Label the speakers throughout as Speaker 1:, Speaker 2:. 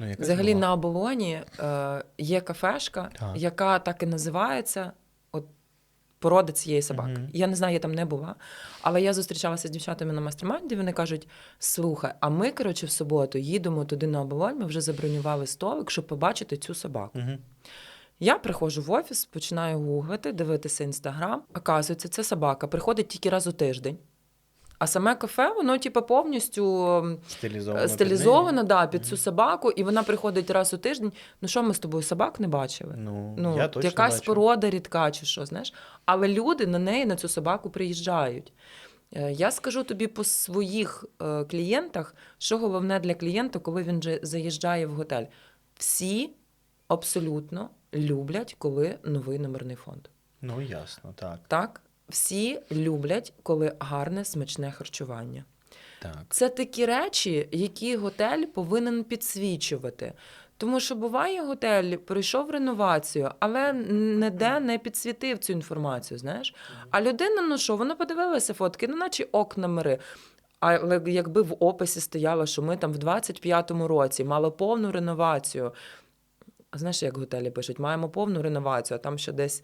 Speaker 1: Ну,
Speaker 2: Взагалі на оболоні е, є кафешка,
Speaker 1: Так.
Speaker 2: яка так і називається от, порода цієї собаки.
Speaker 1: Мгм.
Speaker 2: Я не знаю, я там не була. Але я зустрічалася з дівчатами на мастер-майнді, вони кажуть: слухай, а ми, коротше, в суботу їдемо туди на оболонь, ми вже забронювали столик, щоб побачити цю собаку.
Speaker 1: Мгм.
Speaker 2: Я приходжу в офіс, починаю гуглити, дивитися інстаграм. Оказується, це собака приходить тільки раз у тиждень. А саме кафе, воно, типу, повністю ем,
Speaker 1: Стилізовано. під
Speaker 2: да, під цю собаку, і вона приходить раз у тиждень. Ну що ми з тобою собак не бачили?
Speaker 1: Ну,
Speaker 2: Ну,
Speaker 1: я точно
Speaker 2: якась
Speaker 1: бачу.
Speaker 2: порода рідка чи що, знаєш. Але люди на неї, на цю собаку приїжджають. Е, Я скажу тобі по своїх е, клієнтах, що головне для клієнта, коли він же заїжджає в готель. Всі абсолютно люблять, коли новий номерний фонд.
Speaker 1: Ну, ясно, так.
Speaker 2: Так? Всі люблять, коли гарне смачне харчування.
Speaker 1: Так.
Speaker 2: Це такі речі, які готель повинен підсвічувати. Тому що буває, готель пройшов реновацію, але ніде не підсвітив цю інформацію. Знаєш? А людина, ну що, вона подивилася фотки, ну наче ок номери. Але якби в описі стояло, що ми там в 25-му році мали повну реновацію. А знаєш, як готелі пишуть, маємо повну реновацію, а там ще десь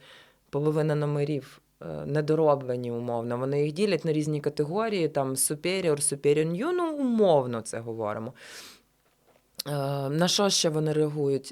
Speaker 2: половина номерів недороблені умовно. Вони їх ділять на різні категорії, там superior, superior new, ну умовно це говоримо. Е, На що ще вони реагують?